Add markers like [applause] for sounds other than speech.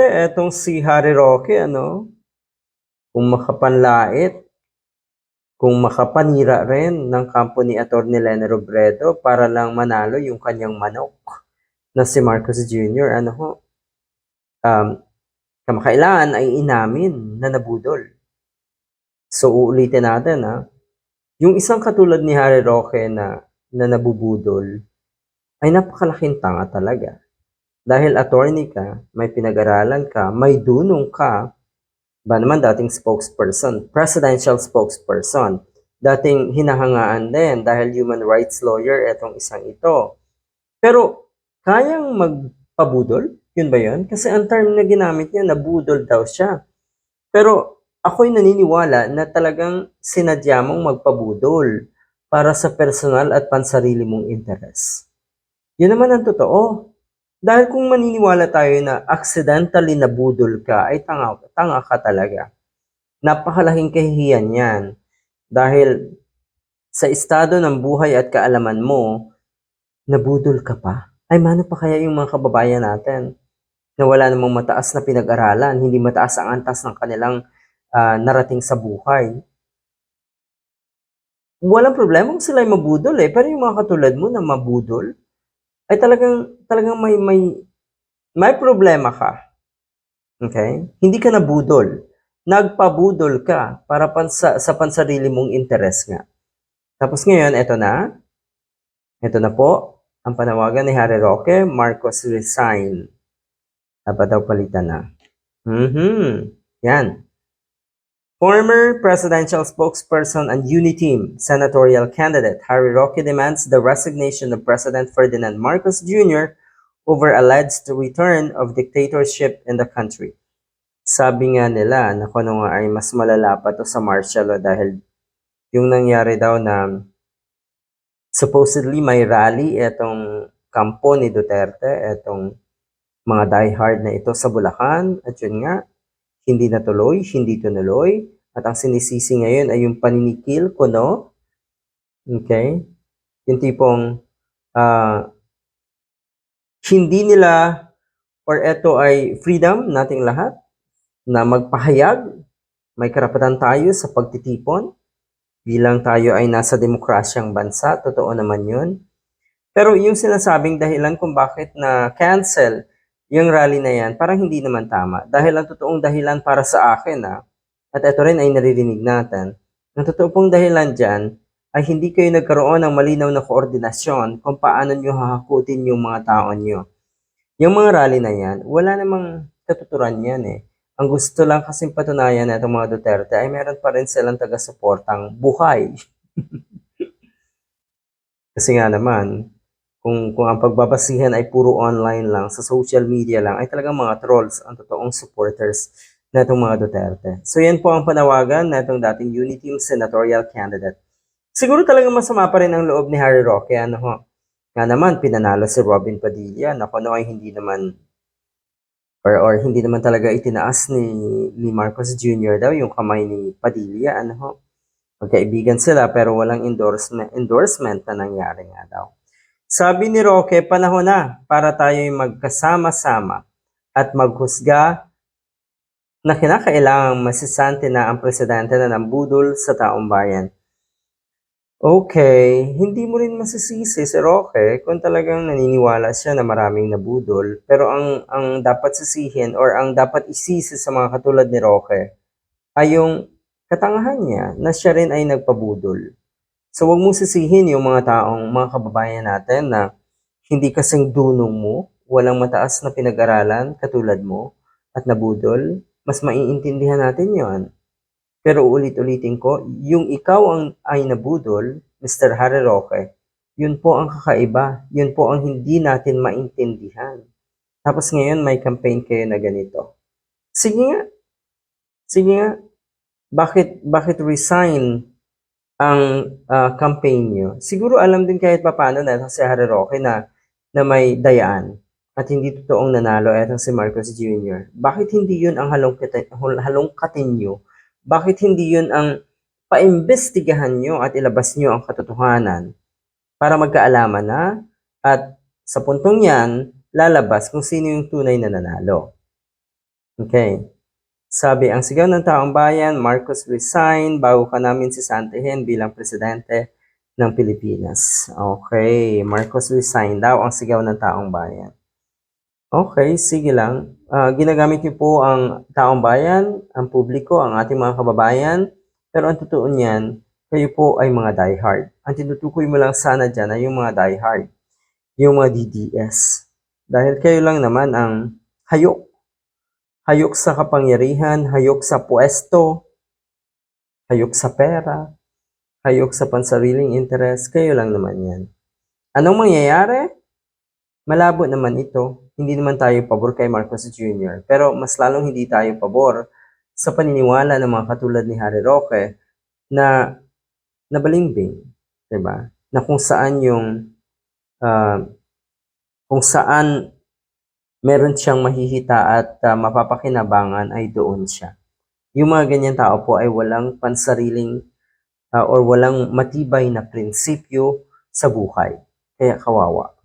Duterte, etong si Harry Roque, ano, kung makapanlait, kung makapanira rin ng kampo ni Atty. Lene Robredo para lang manalo yung kanyang manok na si Marcos Jr. Ano ho, um, kamakailan ay inamin na nabudol. So uulitin natin ha, yung isang katulad ni Harry Roque na, na nabubudol ay napakalaking tanga talaga. Dahil attorney ka, may pinag-aralan ka, may dunong ka, ba naman dating spokesperson, presidential spokesperson, dating hinahangaan din dahil human rights lawyer etong isang ito. Pero kayang magpabudol? Yun ba yun? Kasi ang term na ginamit niya, nabudol daw siya. Pero ako'y naniniwala na talagang sinadya mong magpabudol para sa personal at pansarili mong interes. Yun naman ang totoo. Dahil kung maniniwala tayo na accidentally nabudol ka, ay tanga, tanga ka talaga. Napakalaking kahihiyan yan. Dahil sa estado ng buhay at kaalaman mo, nabudol ka pa. Ay, mano pa kaya yung mga kababayan natin na wala namang mataas na pinag-aralan, hindi mataas ang antas ng kanilang ah, narating sa buhay. Walang problema kung sila ay mabudol eh, pero yung mga katulad mo na mabudol, ay talagang talagang may may may problema ka. Okay? Hindi ka nabudol. Nagpabudol ka para pansa, sa pansarili mong interes nga. Tapos ngayon, eto na. Eto na po. Ang panawagan ni Harry Roque, Marcos resign. Dapat daw palitan na. Mhm. Yan. Former presidential spokesperson and Uniteam senatorial candidate Harry Roque demands the resignation of President Ferdinand Marcos Jr. over alleged return of dictatorship in the country. Sabi nga nila na kung ano nga ay mas malala pa to sa martial law dahil yung nangyari daw na supposedly may rally etong kampo ni Duterte, etong mga diehard na ito sa Bulacan at yun nga, hindi natuloy, hindi tunuloy. At ang sinisisi ngayon ay yung paninikil ko, no? Okay? Yung tipong ah, hindi nila or ito ay freedom nating lahat na magpahayag. May karapatan tayo sa pagtitipon bilang tayo ay nasa demokrasyang bansa. Totoo naman yun. Pero yung sinasabing dahilan kung bakit na cancel yung rally na yan, parang hindi naman tama. Dahil ang totoong dahilan para sa akin, ah, at ito rin ay naririnig natin, ang totoo pong dahilan dyan ay hindi kayo nagkaroon ng malinaw na koordinasyon kung paano nyo hahakutin yung mga tao nyo. Yung mga rally na yan, wala namang katuturan yan eh. Ang gusto lang kasing patunayan na itong mga Duterte ay meron pa rin silang taga-suportang buhay. [laughs] Kasi nga naman, kung, kung ang pagbabasihan ay puro online lang, sa social media lang, ay talagang mga trolls ang totoong supporters na mga Duterte. So yan po ang panawagan na dating Unity senatorial candidate. Siguro talagang masama pa rin ang loob ni Harry Roque. Ano ho? Nga naman, pinanalo si Robin Padilla na kung ano ay hindi naman or, or hindi naman talaga itinaas ni, ni Marcos Jr. daw yung kamay ni Padilla. Ano ho? Magkaibigan sila pero walang endorsement, endorsement na nangyari nga daw. Sabi ni Roque, panahon na para tayo'y magkasama-sama at maghusga na kinakailangang masisante na ang presidente na nambudol sa taong bayan. Okay, hindi mo rin masisisi si Roque kung talagang naniniwala siya na maraming nabudol. Pero ang, ang dapat sisihin or ang dapat isisi sa mga katulad ni Roque ay yung katangahan niya na siya rin ay nagpabudol. So wag mong sisihin yung mga taong, mga kababayan natin na hindi kasing dunong mo, walang mataas na pinag-aralan katulad mo at nabudol, mas maiintindihan natin yon. Pero ulit-ulitin ko, yung ikaw ang ay nabudol, Mr. Harry Roque, yun po ang kakaiba. Yun po ang hindi natin maintindihan. Tapos ngayon may campaign kayo na ganito. Sige nga. Sige nga. Bakit, bakit resign ang ah, campaign nyo? Siguro alam din kahit papano na si Harry Roque na, na may dayaan at hindi totoong nanalo etong si Marcos Jr. Bakit hindi yun ang halongkatin, halongkatin nyo? Bakit hindi yun ang paimbestigahan nyo at ilabas nyo ang katotohanan para magkaalaman na at sa puntong yan, lalabas kung sino yung tunay na nanalo. Okay. Sabi, ang sigaw ng taong bayan, Marcos resign bago ka namin sisantihin bilang presidente ng Pilipinas. Okay, Marcos resign daw ang sigaw ng taong bayan. Okay, sige lang. Ah, ginagamit niyo po ang taong bayan, ang publiko, ang ating mga kababayan. Pero ang totoo niyan, kayo po ay mga diehard. Ang tinutukoy mo lang sana dyan ay yung mga diehard. Yung mga DDS. Dahil kayo lang naman ang hayok. Hayok sa kapangyarihan, hayok sa pwesto, hayok sa pera, hayok sa pansariling interes. Kayo lang naman yan. Anong mangyayari? Malabo naman ito. Hindi naman tayo pabor kay Marcos Jr. Pero mas lalong hindi tayo pabor sa paniniwala ng mga katulad ni Harry Roque na nabalimbing, 'di ba? Na kung saan yung ah, kung saan meron siyang mahihita at ah, mapapakinabangan ay doon siya. Yung mga ganyan tao po ay walang pansariling ah, or walang matibay na prinsipyo sa buhay. Kaya kawawa.